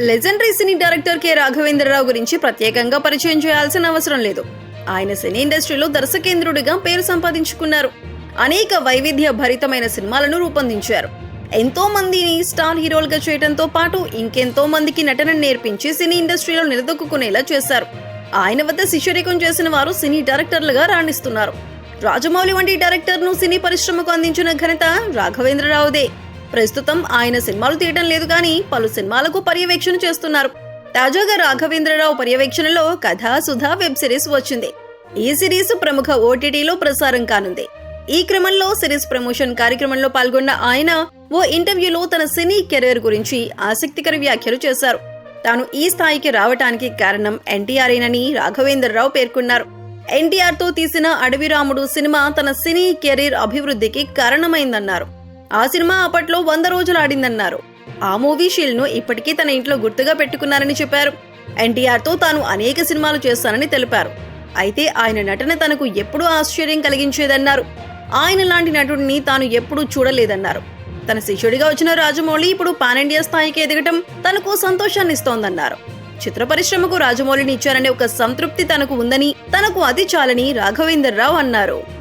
Legendary cine director K Raghavendra Rao గురించి ప్రత్యేకంగా పరిచయం చేయాల్సిన అవసరం లేదు. ఆయన సినీ ఇండస్ట్రీలో దర్శకేంద్రుడిగా పేరు సంపాదించుకున్నారు. అనేక వైవిధ్య భరితమైన సినిమాలను రూపొందించారు. ఎంతో మందిని స్టార్ హీరోలుగా చేయడంతో పాటు ఇంకెంతో మందికి నటన నేర్పించి సినీ ఇండస్ట్రీలో నిలదొక్కునేలా చేశారు. ఆయన వద్ద శిష్యరికం చేసిన వారు సినీ డైరెక్టర్లుగా రాణిస్తున్నారు. రాజమౌళి వంటి డైరెక్టర్ను సినీ పరిశ్రమకు అందించిన ఘనత రాఘవేంద్రరావుదే. ప్రస్తుతం ఆయన సినిమాలు తీయడం లేదు కానీ పలు సినిమాలకు పర్యవేక్షణ చేస్తున్నారు. తాజాగా రాఘవేంద్రరావు పర్యవేక్షణలో కథా సుధా వెబ్ సిరీస్ వచ్చింది. ఈ సిరీస్ ప్రముఖ ఓటీటీలో ప్రసారం కానుంది. ఈ క్రమంలో సిరీస్ ప్రమోషన్ కార్యక్రమంలో పాల్గొన్న ఆయన ఓ ఇంటర్వ్యూలో తన సినీ కెరీర్ గురించి ఆసక్తికర వ్యాఖ్యలు చేశారు. తాను ఈ స్థాయికి రావటానికి కారణం ఎన్టీఆర్ఏనని రాఘవేంద్రరావు పేర్కొన్నారు. ఎన్టీఆర్తో తీసిన అడవిరాముడు సినిమా తన సినీ కెరీర్ అభివృద్ధికి కారణమైందన్నారు. ఆ సినిమా అప్పట్లో వంద రోజులు ఆడిందన్నారు. ఆ మూవీ షీల్డ్ను ఇప్పటికీ తన ఇంట్లో గుర్తుగా పెట్టుకున్నారని చెప్పారు. ఎన్టీఆర్తో తాను అనేక సినిమాలు చేస్తానని తెలిపారు. అయితే ఆయన నటన తనకు ఎప్పుడూ ఆశ్చర్యం కలిగించేదన్నారు. ఆయన లాంటి నటుడిని తాను ఎప్పుడూ చూడలేదన్నారు. తన శిష్యుడిగా వచ్చిన రాజమౌళి ఇప్పుడు పాన్ ఇండియా స్థాయికి ఎదగటం తనకు సంతోషాన్ని ఇస్తోందన్నారు చిత్ర పరిశ్రమకు రాజమౌళిని ఇచ్చారనే ఒక సంతృప్తి తనకు ఉందని తనకు అది చాలని రాఘవేందర్ రావు అన్నారు.